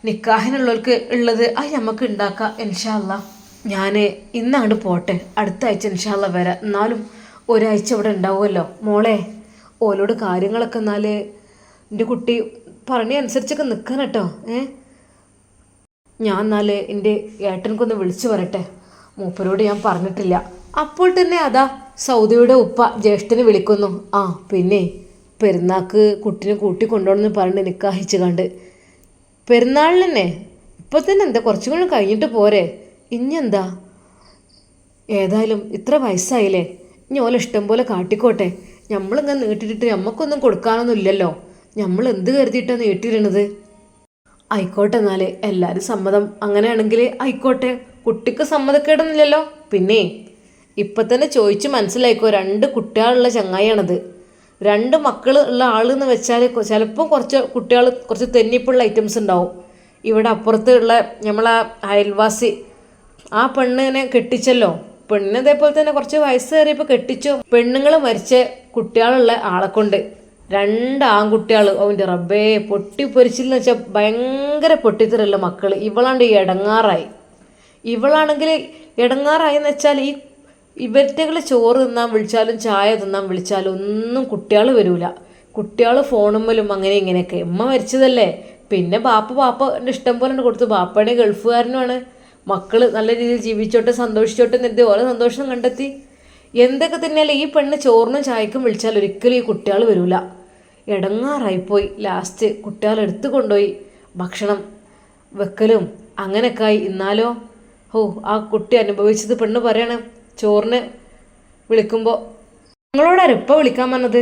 നിക്കാഹിനുള്ളവർക്ക് ഉള്ളത് അത് നമുക്ക് ഉണ്ടാക്കാം ഇൻഷാ അല്ല ഞാൻ ഇന്നാണ്ട് പോട്ടെ അടുത്ത ആഴ്ച ഇൻഷാല്ല വരാം. എന്നാലും ഒരാഴ്ച ഇവിടെ ഉണ്ടാവുമല്ലോ. മോളെ ഓലോട് കാര്യങ്ങളൊക്കെ എന്നാൽ എന്റെ കുട്ടി പറഞ്ഞ അനുസരിച്ചൊക്കെ നിൽക്കാൻ കേട്ടോ ഏ? ഞാൻ എന്നാൽ എന്റെ ഏട്ടനക്കൊന്ന് വിളിച്ചു പറയട്ടെ. മൂപ്പരോട് ഞാൻ പറഞ്ഞിട്ടില്ല. അപ്പോൾ തന്നെ അതാ സൗദിയുടെ ഉപ്പ ജ്യേഷ്ഠന് വിളിക്കുന്നു. ആ പിന്നെ പെരുന്നാക്ക് കുട്ടിനെ കൂട്ടി കൊണ്ടുപോകണമെന്ന് പറഞ്ഞ് നിക്കാഹിച്ച് കണ്ട് പെരുന്നാളിന് തന്നെ തന്നെ എന്താ കുറച്ചും കൂടി കഴിഞ്ഞിട്ട് പോരെ? ഇനി എന്താ ഏതായാലും ഇത്ര വയസ്സായില്ലേ? ഇനി ഓല ഇഷ്ടം പോലെ കാട്ടിക്കോട്ടെ. നമ്മളിങ്ങനെ നീട്ടിട്ടിട്ട് നമ്മക്കൊന്നും കൊടുക്കാനൊന്നും ഇല്ലല്ലോ. നമ്മൾ എന്ത് കരുതിയിട്ടാണ് നീട്ടിയിടണത്? ആയിക്കോട്ടെ എന്നാലേ എല്ലാവരും സമ്മതം. അങ്ങനെയാണെങ്കിൽ ആയിക്കോട്ടെ. കുട്ടിക്ക് സമ്മതക്കേടൊന്നുമില്ലല്ലോ പിന്നെ ഇപ്പം തന്നെ ചോദിച്ച് മനസ്സിലായിക്കോ രണ്ട് കുട്ടികളുള്ള ചങ്ങായിയാണത്. രണ്ട് മക്കൾ ഉള്ള എന്ന് വെച്ചാൽ ചിലപ്പോൾ കുറച്ച് കുട്ടികൾ കുറച്ച് തെന്നിപ്പുള്ള ഐറ്റംസ് ഉണ്ടാവും. ഇവിടെ അപ്പുറത്ത് ഉള്ള നമ്മളെ അയൽവാസി ആ പെണ്ണിനെ കെട്ടിച്ചല്ലോ. പെണ്ണിന് ഇതേപോലെ തന്നെ കുറച്ച് വയസ്സ് കയറിയപ്പോൾ കെട്ടിച്ചു. പെണ്ണുങ്ങൾ മരിച്ച കുട്ടികളുള്ള ആളെ കൊണ്ട് രണ്ട് ആൺകുട്ടികൾ അവന്റെ റബ്ബേ പൊട്ടി പൊരിച്ചില്ലെന്ന് വെച്ചാൽ ഭയങ്കര പൊട്ടിത്തെറിയുള്ള മക്കൾ ഇവളാണ്ട് ഇടങ്ങാറായി ഇവളാണെങ്കിൽ ഇടങ്ങാറായെന്ന് വെച്ചാൽ ഈ ഇവറ്റകൾ ചോറ് തിന്നാൻ വിളിച്ചാലും ചായ തിന്നാൻ വിളിച്ചാലും ഒന്നും കുട്ടികൾ വരില്ല കുട്ടികൾ ഫോണുമ്മലും അങ്ങനെ ഇങ്ങനെയൊക്കെ. ഉമ്മ മരിച്ചതല്ലേ? പിന്നെ ബാപ്പ ബാപ്പന്റെ ഇഷ്ടം പോലെ കൊടുത്തു. ബാപ്പയുടെ ഗൾഫുകാരനുമാണ്. മക്കൾ നല്ല രീതിയിൽ ജീവിച്ചോട്ടെ സന്തോഷിച്ചോട്ടെ എന്നിട്ട് ഓരോ സന്തോഷം കണ്ടെത്തി. എന്തൊക്കെ തന്നെയല്ലേ ഈ പെണ്ണ് ചോറിനും ചായക്കും വിളിച്ചാൽ ഒരിക്കലും ഈ കുട്ടികൾ വരില്ല ഇടങ്ങാറായിപ്പോയി ലാസ്റ്റ് കുട്ടികൾ എടുത്തു കൊണ്ടുപോയി. ഭക്ഷണം വെക്കലും അങ്ങനെയൊക്കെ ആയി. എന്നാലോ ഓ ആ കുട്ടി അനുഭവിച്ചത് പെണ്ണ് പറയണം. ചോറിന് വിളിക്കുമ്പോൾ നിങ്ങളോടാരും വിളിക്കാൻ വന്നത്?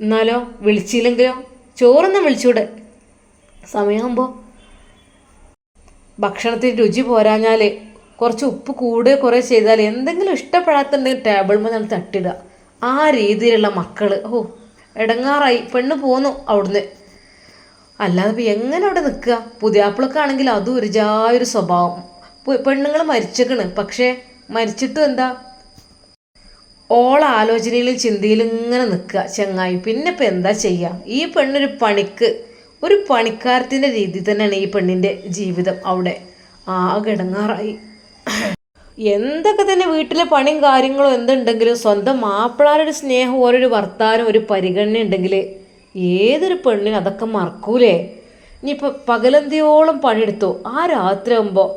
എന്നാലോ വിളിച്ചില്ലെങ്കിലോ? ചോറൊന്നും വിളിച്ചൂടെ? സമയമാകുമ്പോൾ ഭക്ഷണത്തിന് രുചി പോരാഞ്ഞാൽ കുറച്ച് ഉപ്പ് കൂടെ കുറേ ചെയ്താൽ എന്തെങ്കിലും ഇഷ്ടപ്പെടാത്തുണ്ടെങ്കിൽ ടേബിൾ മുതൽ തട്ടിടുക ആ രീതിയിലുള്ള മക്കൾ ഓ ഇടങ്ങാറായി പെണ്ണ് പോന്നു അവിടുന്ന്. അല്ലാതെ എങ്ങനെ അവിടെ നിൽക്കുക? പുതിയാപ്പിളൊക്കെ ആണെങ്കിൽ അതും ഒരു സ്വഭാവം. പെണ്ണുങ്ങൾ മരിച്ചേക്കണ്. പക്ഷേ മരിച്ചിട്ടും എന്താ? ഓള ആലോചനയിലും ചിന്തയിലും ഇങ്ങനെ നിൽക്കുക ചെങ്ങായി. പിന്നെ ഇപ്പം എന്താ ചെയ്യുക ഈ പെണ്ണൊരു പണിക്ക് ഒരു പണിക്കാരത്തിന്റെ രീതി തന്നെയാണ് ഈ പെണ്ണിന്റെ ജീവിതം അവിടെ. ആകെ ഇടങ്ങാറായി. എന്തൊക്കെ തന്നെ വീട്ടിലെ പണിയും കാര്യങ്ങളും എന്തുണ്ടെങ്കിലും സ്വന്തം മാപ്പിളാരൊരു സ്നേഹം ഓരോരു വർത്താനം ഒരു പരിഗണന ഉണ്ടെങ്കിൽ ഏതൊരു പെണ്ണിനും അതൊക്കെ മറക്കൂലേ? ഇനിയിപ്പോൾ പകലന്തിയോളം പണിയെടുത്തു? ആ രാത്രി ആകുമ്പോൾ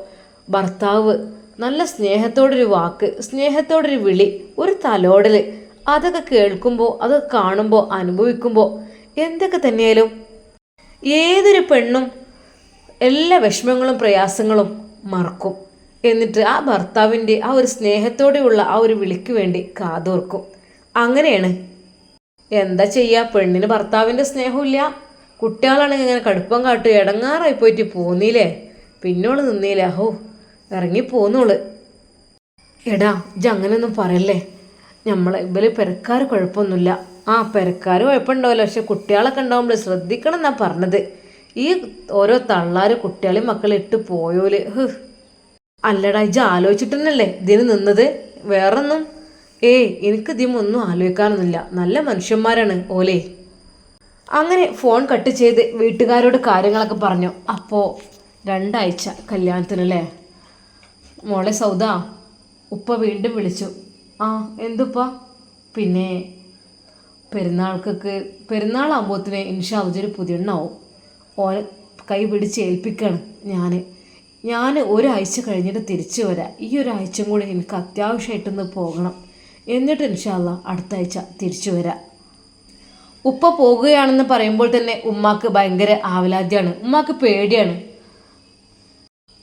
ഭർത്താവ് നല്ല സ്നേഹത്തോടൊരു വാക്ക് സ്നേഹത്തോടൊരു വിളി ഒരു തലോടൽ അതൊക്കെ കേൾക്കുമ്പോൾ അതൊക്കെ കാണുമ്പോൾ അനുഭവിക്കുമ്പോൾ എന്തൊക്കെ തന്നെയാലും ഏതൊരു പെണ്ണും എല്ലാ വിഷമങ്ങളും പ്രയാസങ്ങളും മറക്കും. എന്നിട്ട് ആ ഭർത്താവിന്റെ ആ ഒരു സ്നേഹത്തോടെയുള്ള ആ ഒരു വിളിക്ക് വേണ്ടി കാതോർക്കും. അങ്ങനെയാണ്. എന്താ ചെയ്യുക പെണ്ണിന് ഭർത്താവിന്റെ സ്നേഹമില്ല കുട്ടികളാണെങ്കിൽ ഇങ്ങനെ കടുപ്പം കാട്ടും ഇടങ്ങാറായി പോയിട്ട് പോന്നില്ലേ പിന്നോട് നിന്നില്ല ഹോ. ഇറങ്ങി പോന്നോൾ. എടാ ഇജ് അങ്ങനെയൊന്നും പറയല്ലേ? നമ്മളെ ഇവർ പെരക്കാർ കുഴപ്പമൊന്നുമില്ല. ആ പെരക്കാർ കുഴപ്പമുണ്ടാവില്ല. പക്ഷെ കുട്ടികളൊക്കെ ഉണ്ടാവുമ്പോൾ ശ്രദ്ധിക്കണം എന്നാ പറഞ്ഞത്. ഈ ഓരോ തള്ളാര് കുട്ടികളെയും മക്കളെ ഇട്ട് പോയോൽ ഹ്. അല്ലടാ ഇജ് ആലോചിച്ചിട്ടെന്നല്ലേ ഇതിന് നിന്നത്? വേറൊന്നും? ഏയ് എനിക്ക് ഇതിമൊന്നും ആലോചിക്കാനൊന്നുമില്ല. നല്ല മനുഷ്യന്മാരാണ് ഓലേ. അങ്ങനെ ഫോൺ കട്ട് ചെയ്ത് വീട്ടുകാരോട് കാര്യങ്ങളൊക്കെ പറഞ്ഞു. അപ്പോൾ രണ്ടാഴ്ച കല്യാണത്തിനല്ലേ? മോളെ സൗദ ഉപ്പ വീണ്ടും വിളിച്ചു. ആ എന്തുപ്പ? പിന്നെ പെരുന്നാൾക്കൊക്കെ പെരുന്നാളാകുമ്പോഴത്തേന് ഒരു പുതിയെണ്ണാവും. ഓനെ കൈ പിടിച്ച് ഏൽപ്പിക്കണം ഞാൻ ഞാൻ ഒരാഴ്ച കഴിഞ്ഞിട്ട് തിരിച്ചു വരാം. ഈ ഒരാഴ്ചയും കൂടി എനിക്ക് അത്യാവശ്യമായിട്ടൊന്ന് പോകണം. എന്നിട്ട് ഇൻഷാല്ല അടുത്ത ആഴ്ച തിരിച്ചു വരാം. ഉപ്പ പോകുകയാണെന്ന് പറയുമ്പോൾ തന്നെ ഉമ്മാക്ക് ഭയങ്കര ആവലാദ്യമാണ് ഉമ്മാക്ക് പേടിയാണ്.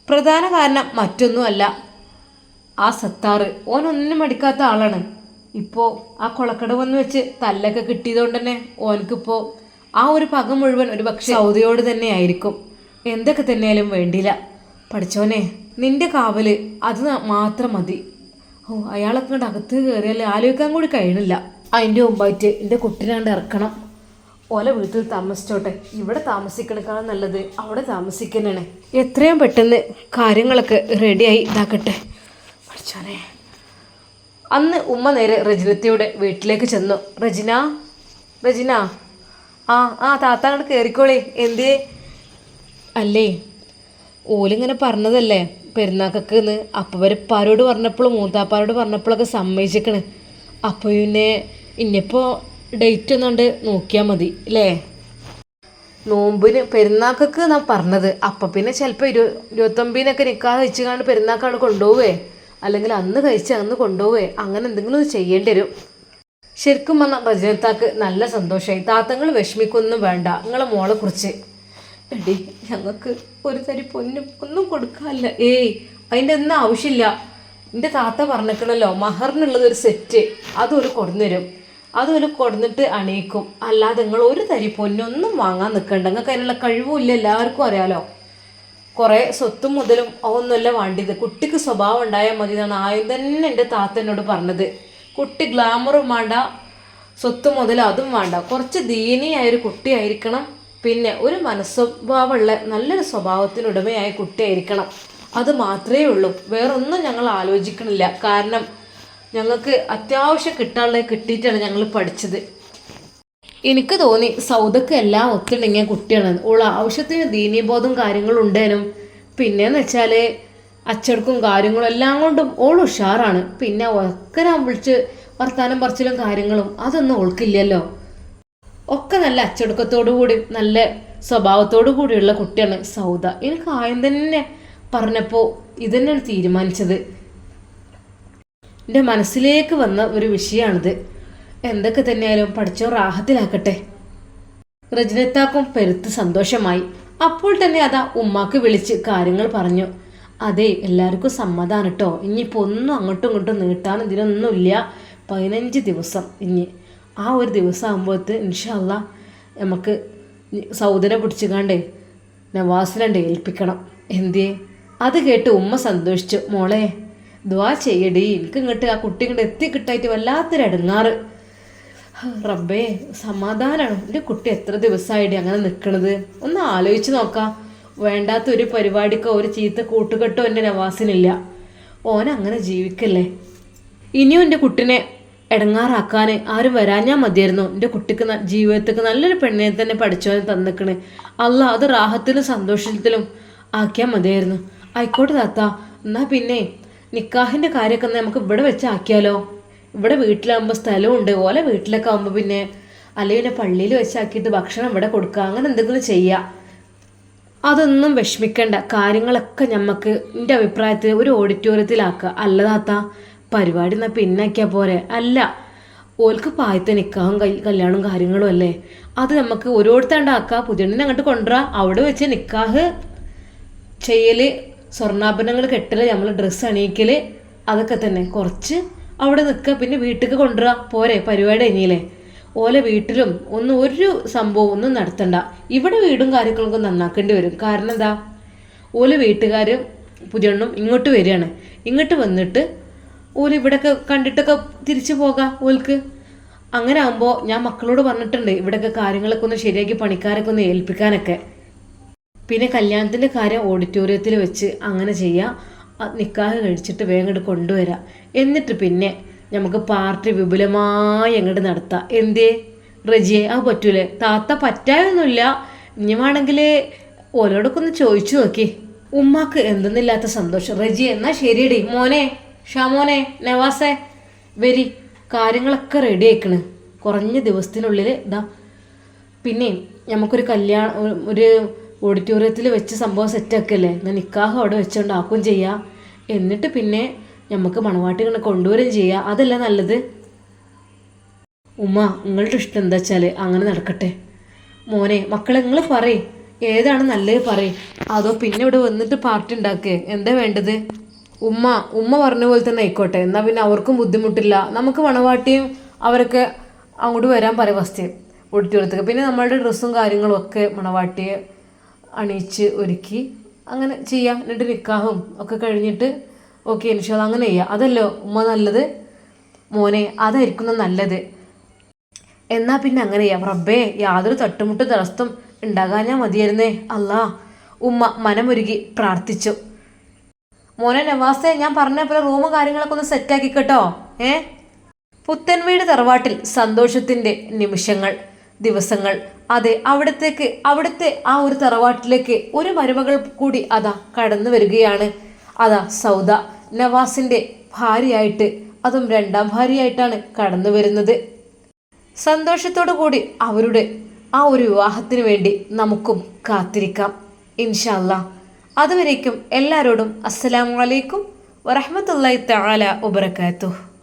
പ്രധാന കാരണം മറ്റൊന്നുമല്ല. ആ സത്താറ് ഓനൊന്നും മടിക്കാത്ത ആളാണ്. ഇപ്പോൾ ആ കൊളക്കടവെന്ന് വെച്ച് തല്ലൊക്കെ കിട്ടിയതുകൊണ്ട് തന്നെ ഓനക്കിപ്പോൾ ആ ഒരു പക മുഴുവൻ ഒരു പക്ഷേ സൗദിയോട് തന്നെ ആയിരിക്കും. എന്തൊക്കെ തന്നെയാലും വേണ്ടില്ല പഠിച്ചോനെ നിന്റെ കാവൽ അത് മാത്രം മതി. ഓ അയാളൊക്കെ അകത്ത് കയറിയാൽ ആലോചിക്കാൻ കൂടി കഴിയണില്ല. അതിന്റെ മുമ്പായിട്ട് എന്റെ കുട്ടീനാണ്ട് ഇറക്കണം. ഓല വീട്ടിൽ താമസിച്ചോട്ടെ. ഇവിടെ താമസിക്കണേക്കാളും നല്ലത് അവിടെ താമസിക്കാനാണ് എത്രയും പെട്ടെന്ന് കാര്യങ്ങളൊക്കെ റെഡിയായി ഇതാക്കട്ടെ. പഠിച്ചോനെ. അന്ന് ഉമ്മ നേരെ റജിനത്തിയുടെ വീട്ടിലേക്ക് ചെന്നു. രജന രജന ആ ആ താത്ത അങ്ങോട്ട് കയറിക്കോളേ എന്തേ അല്ലേ? ഓലിങ്ങനെ പറഞ്ഞതല്ലേ പെരുന്നാക്കൊക്കെ എന്ന് അപ്പവരപ്പാരോട് പറഞ്ഞപ്പോഴും മൂത്താപ്പാരോട് പറഞ്ഞപ്പോഴൊക്കെ സമ്മതിച്ചേക്കണ്. അപ്പോൾ പിന്നെ ഇനിയിപ്പോൾ ഡേറ്റ് ഒന്നുകൊണ്ട് നോക്കിയാൽ മതി അല്ലേ നോമ്പിന് പെരുന്നാക്കൊക്കെ നാ പറഞ്ഞത്. അപ്പം പിന്നെ ചിലപ്പോൾ ഇരു ഇരുപത്തൊമ്പതിനൊക്കെ നിൽക്കാതെ കഴിച്ച് കാണും പെരുന്നാക്കാണ് കൊണ്ടുപോവേ അല്ലെങ്കിൽ അന്ന് കഴിച്ച് അന്ന് കൊണ്ടുപോവേ അങ്ങനെ എന്തെങ്കിലും ഒന്ന് ചെയ്യേണ്ടി വരും. ശരിക്കും വന്ന ഭജനത്താക്ക് നല്ല സന്തോഷമായി താത്തങ്ങൾ വിഷമിക്കൊന്നും വേണ്ട. നിങ്ങളെ മോളെ കുറിച്ച്. എടി ഞങ്ങൾക്ക് ഒരു തരി പൊന്നും ഒന്നും കൊടുക്കാനില്ല. ഏയ് അതിന്റെ ഒന്നും ആവശ്യമില്ല. എന്റെ താത്ത പറഞ്ഞിട്ടുണ്ടല്ലോ മഹറിനുള്ളത് ഒരു സെറ്റ് അതൊരു കൊടുന്നുതരും അതൊരു കൊടുന്നിട്ട് അണിയിക്കും അല്ലാതെ നിങ്ങൾ ഒരു തരി പൊന്നൊന്നും വാങ്ങാൻ നിൽക്കണ്ട നിങ്ങൾക്ക് അതിനുള്ള കഴിവുമില്ല എല്ലാവർക്കും അറിയാലോ. കുറേ സ്വത്തും മുതലും ഒന്നുമല്ല വേണ്ടിയത്. കുട്ടിക്ക് സ്വഭാവം ഉണ്ടായാൽ മതി എന്നാണ് ആദ്യം തന്നെ എന്റെ താത്ത എന്നോട് പറഞ്ഞത്. കുട്ടി ഗ്ലാമറും വേണ്ട സ്വത്ത് മുതൽ അതും വേണ്ട. കുറച്ച് ദീനിയായൊരു കുട്ടിയായിരിക്കണം. പിന്നെ ഒരു മനസ്വഭാവമുള്ള നല്ലൊരു സ്വഭാവത്തിനുടമയായ കുട്ടിയായിരിക്കണം. അത് മാത്രമേ ഉള്ളൂ. വേറൊന്നും ഞങ്ങൾ ആലോചിക്കണില്ല. കാരണം ഞങ്ങൾക്ക് അത്യാവശ്യം കിട്ടാനുള്ളത് കിട്ടിയിട്ടാണ് ഞങ്ങൾ പഠിച്ചത്. എനിക്ക് തോന്നി സൗദക്ക് എല്ലാം ഒത്തിണങ്ങിയ കുട്ടിയാണ്. ഓൾ ആവശ്യത്തിന് ദീനീബോധം കാര്യങ്ങളും ഉണ്ടേനും. പിന്നെന്ന് വെച്ചാൽ അച്ചടക്കും കാര്യങ്ങളും എല്ലാം കൊണ്ടും ഓൾ ഉഷാറാണ്. പിന്നെ ഒക്കെ ഞാൻ വിളിച്ച് വർത്താനം പറച്ചിലും കാര്യങ്ങളും അതൊന്നും ഓൾക്കില്ലല്ലോ. ഒക്കെ നല്ല അച്ചടക്കത്തോടു കൂടി നല്ല സ്വഭാവത്തോടു കൂടിയുള്ള കുട്ടിയാണ് സൗദ. എനിക്ക് ആദ്യം തന്നെ പറഞ്ഞപ്പോൾ ഇതന്നെയാണ് തീരുമാനിച്ചത്. എന്റെ മനസ്സിലേക്ക് വന്ന ഒരു വിഷയമാണിത് എന്തൊക്കെ തന്നെയാലും പഠിച്ചോ റാഹത്തിലാക്കട്ടെ. റജനത്താക്കും പെരുത്ത് സന്തോഷമായി. അപ്പോൾ തന്നെ അതാ ഉമ്മാക്ക് വിളിച്ച് കാര്യങ്ങൾ പറഞ്ഞു. അതെ എല്ലാവർക്കും സമ്മതമാണ് കേട്ടോ ഇനിയിപ്പോൾ ഒന്നും അങ്ങോട്ടും ഇങ്ങോട്ടും നീട്ടാൻ ഇതിനൊന്നുമില്ല. പതിനഞ്ച് ദിവസം ഇനി. ആ ഒരു ദിവസം ആകുമ്പോഴത്ത് ഇൻഷല്ല നമുക്ക് സൗദനെ പിടിച്ചുകാണ്ടേ നവാസിനെ ഏൽപ്പിക്കണം. എന്തേ അത് കേട്ട് ഉമ്മ സന്തോഷിച്ചു. മോളെ ദ്വാ ചെയ്യടി. എനിക്ക് ഇങ്ങോട്ട് ആ കുട്ടി ഇങ്ങോട്ട് എത്തിക്കിട്ടായിട്ട് വല്ലാത്തൊരു ഇടങ്ങാറ് റബ്ബേ സമാധാനമാണ് എന്റെ കുട്ടി എത്ര ദിവസമായിട്ട് അങ്ങനെ നിൽക്കണത് ഒന്ന് ആലോചിച്ച് നോക്കാം. വേണ്ടാത്ത ഒരു പരിപാടിക്കോ ഒരു ചീത്ത കൂട്ടുകെട്ടോ എന്റെ നവാസിനില്ല. ഓൻ അങ്ങനെ ജീവിക്കല്ലേ? ഇനിയും എന്റെ കുട്ടിനെ ഇടങ്ങാറാക്കാൻ ആരും വരാഞ്ഞാൽ മതിയായിരുന്നു. എന്റെ കുട്ടിക്ക് ജീവിതത്തിക്ക് നല്ലൊരു പെണ്ണിനെ തന്നെ പഠിച്ചോ തന്നിക്കണ്. അല്ല അത് റാഹത്തിലും സന്തോഷത്തിലും ആക്കിയാൽ മതിയായിരുന്നു. ആയിക്കോട്ടെ താത്ത. എന്നാ പിന്നെ നിക്കാഹിന്റെ കാര്യമൊക്കെ നമുക്ക് ഇവിടെ വെച്ച് ആക്കിയാലോ ഇവിടെ വീട്ടിലാകുമ്പോൾ സ്ഥലമുണ്ട്. ഓലെ വീട്ടിലൊക്കെ ആകുമ്പോൾ പിന്നെ അല്ലെങ്കിൽ പിന്നെ പള്ളിയിൽ വെച്ചാക്കിയിട്ട് ഭക്ഷണം ഇവിടെ കൊടുക്കുക. അങ്ങനെ എന്തെങ്കിലും ചെയ്യുക അതൊന്നും വിഷമിക്കേണ്ട. കാര്യങ്ങളൊക്കെ ഞമ്മക്ക് എന്റെ അഭിപ്രായത്തിൽ ഒരു ഓഡിറ്റോറിയത്തിലാക്കുക അല്ലതാത്ത പരിപാടി എന്നാൽ പിന്നാക്കിയാൽ പോരെ. അല്ല ഓൽക്ക് പായത്തെ കൈ കല്യാണവും കാര്യങ്ങളും അല്ലേ? അത് നമുക്ക് ഓരോരുത്തണ്ടാക്കുക പുതിയണ്ണിനെ അങ്ങോട്ട് കൊണ്ടുവരാം. അവിടെ വെച്ച് നിക്കാഹ് ചെയ്യൽ സ്വർണാഭരണങ്ങൾ കെട്ടൽ നമ്മൾ ഡ്രസ്സ് അണിയിക്കൽ അതൊക്കെ തന്നെ. കുറച്ച് അവിടെ നിൽക്കുക പിന്നെ വീട്ടിലേക്ക് കൊണ്ടുവരാ. പോരെ പരിപാടി അനിയല്ലേ. ഓലെ വീട്ടിലും ഒന്നും ഒരു സംഭവം ഒന്നും നടത്തണ്ട. ഇവിടെ വീടും കാര്യങ്ങളൊക്കെ നന്നാക്കേണ്ടി വരും. കാരണം എന്താ? ഓലെ വീട്ടുകാർ പുതിയണ്ണും ഇങ്ങോട്ട് വരികയാണ്. ഇങ്ങോട്ട് വന്നിട്ട് ഓൽ ഇവിടെയൊക്കെ കണ്ടിട്ടൊക്കെ തിരിച്ചു പോകാം ഓൽക്ക്. അങ്ങനെ ആകുമ്പോൾ ഞാൻ മക്കളോട് പറഞ്ഞിട്ടുണ്ട് ഇവിടെയൊക്കെ കാര്യങ്ങളൊക്കെ ഒന്ന് ശരിയാക്കി പണിക്കാരൊക്കെ ഒന്ന് ഏൽപ്പിക്കാനൊക്കെ. പിന്നെ കല്യാണത്തിന്റെ കാര്യം ഓഡിറ്റോറിയത്തിൽ വെച്ച് അങ്ങനെ ചെയ്യാം. അത് നിക്കാഹ് കഴിച്ചിട്ട് വേഗം ഇങ്ങോട്ട് കൊണ്ടുവരാം. എന്നിട്ട് പിന്നെ നമുക്ക് പാർട്ടി വിപുലമായി അങ്ങോട്ട് നടത്താം. എന്തേ? റജിയെ ആ പറ്റൂലേ? താത്ത പറ്റായൊന്നുമില്ല. ഇനി വേണമെങ്കിൽ ഓരോടൊക്കെ ഒന്ന് ചോദിച്ചു നോക്കി. ഉമ്മാക്ക് എന്തെന്നില്ലാത്ത സന്തോഷം. റജി എന്നാ ശരിയടി. മോനെ ഷാമോനെ നവാസേ വരി. കാര്യങ്ങളൊക്കെ റെഡി ആയിക്കണ്. കുറഞ്ഞ ദിവസത്തിനുള്ളിൽ ഇതാ. പിന്നെ നമുക്കൊരു കല്യാണം ഒരു ഓഡിറ്റോറിയത്തിൽ വെച്ച് സംഭവം സെറ്റാക്കല്ലേ എന്നാൽ നിക്കാഹ് അവിടെ വെച്ചുകൊണ്ട് ചെയ്യാം. എന്നിട്ട് പിന്നെ നമുക്ക് മണവാട്ടി ഇങ്ങനെ കൊണ്ടുവരികയും ചെയ്യാം. അതല്ല നല്ലത്? ഉമ്മ നിങ്ങളുടെ ഇഷ്ടം എന്താ വെച്ചാൽ അങ്ങനെ നടക്കട്ടെ. മോനെ മക്കളെ നിങ്ങൾ പറയേ. ഏതാണ് നല്ലത് പറയേ. അതോ പിന്നെ ഇവിടെ വന്നിട്ട് പാർട്ടി ഉണ്ടാക്കേ എന്താ വേണ്ടത്? ഉമ്മ ഉമ്മ പറഞ്ഞ പോലെ തന്നെ ആയിക്കോട്ടെ. എന്നാൽ പിന്നെ അവർക്കും ബുദ്ധിമുട്ടില്ല. നമുക്ക് മണവാട്ടിയും അവരൊക്കെ അങ്ങോട്ട് വരാൻ പറയും ഫസ്റ്റ് ഓഡിറ്റോറിയത്തേക്ക് പിന്നെ നമ്മളുടെ ഡ്രസ്സും കാര്യങ്ങളും ഒക്കെ മണവാട്ടിയെ അണിയിച്ച് ഒരുക്കി. അങ്ങനെ ചെയ്യാം. എന്നിട്ട് നിക്കാഹും ഒക്കെ കഴിഞ്ഞിട്ട് ഓക്കെ ഇൻഷാല്ല അങ്ങനെ ചെയ്യാം. അതല്ലോ ഉമ്മ നല്ലത്. മോനെ അതായിരിക്കും നല്ലത്. എന്നാൽ പിന്നെ അങ്ങനെ ചെയ്യാം. റബ്ബേ യാതൊരു തട്ടുമുട്ട് തടസ്സം ഉണ്ടാകാഞ്ഞാൽ മതിയായിരുന്നേ. അല്ലാ ഉമ്മ മനമൊരുകി പ്രാർത്ഥിച്ചു. മോനെ നവാസെ ഞാൻ പറഞ്ഞ പോലെ റൂമും കാര്യങ്ങളൊക്കെ ഒന്ന് സെറ്റാക്കി കേട്ടോ. ഏ? പുത്തൻവീട് തറവാട്ടിൽ സന്തോഷത്തിന്റെ നിമിഷങ്ങൾ ദിവസങ്ങൾ. അതെ അവിടത്തേക്ക് അവിടുത്തെ ആ ഒരു തറവാട്ടിലേക്ക് ഒരു മരുമകൾ കൂടി അതാ കടന്നു വരികയാണ്. അതാ സൗദ നവാസിന്റെ ഭാര്യയായിട്ട് അതും രണ്ടാം ഭാര്യയായിട്ടാണ് കടന്നു വരുന്നത്. സന്തോഷത്തോടു കൂടി അവരുടെ ആ ഒരു വിവാഹത്തിന് വേണ്ടി നമുക്കും കാത്തിരിക്കാം. ഇൻഷല്ല അതുവരേക്കും എല്ലാവരോടും അസ്സലാമു അലൈക്കും വറഹമത്തല്ലായി തആല വബറകാതുഹു.